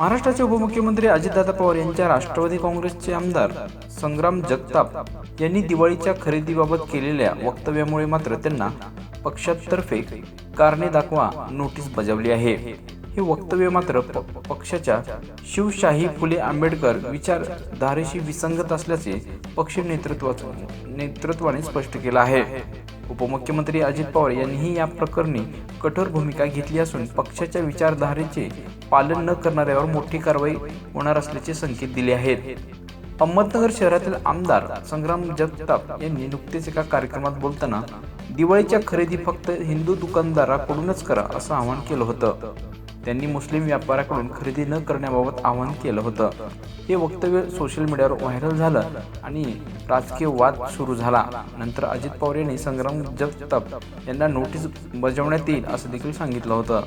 महाराष्ट्राचे उपमुख्यमंत्री अजितदादा पवार यांच्या राष्ट्रवादी काँग्रेसचे आमदार संग्राम जगताप यांनी दिवाळीच्या खरेदीबाबत केलेल्या वक्तव्यामुळे मात्र त्यांना पक्षातर्फे कारणे दाखवा नोटीस बजावली आहे. हे वक्तव्य मात्र पक्षाच्या शिवशाही फुले आंबेडकर विचारधारेशी विसंगत असल्याचे पक्ष नेतृत्वाने स्पष्ट केलं आहे. उपमुख्यमंत्री अजित पवार यांनीही या प्रकरणी कठोर भूमिका घेतली असून पक्षाच्या विचारधारेचे पालन न करणाऱ्यावर मोठी कारवाई होणार असल्याचे संकेत दिले आहेत. अहमदनगर शहरातील आमदार संग्राम जगताप यांनी नुकतेच एका कार्यक्रमात बोलताना दिवाळीच्या खरेदी फक्त हिंदू दुकानदाराकडूनच करा असं आवाहन केलं होतं. त्यांनी मुस्लिम व्यापाऱ्याकडून खरेदी न करण्याबाबत आवाहन केलं होतं. हे वक्तव्य सोशल मीडियावर व्हायरल झालं आणि राजकीय वाद सुरू झाला. नंतर अजित पवार यांनी संग्राम जगताप यांना नोटीस बजावण्यात येईल असं देखील सांगितलं होतं.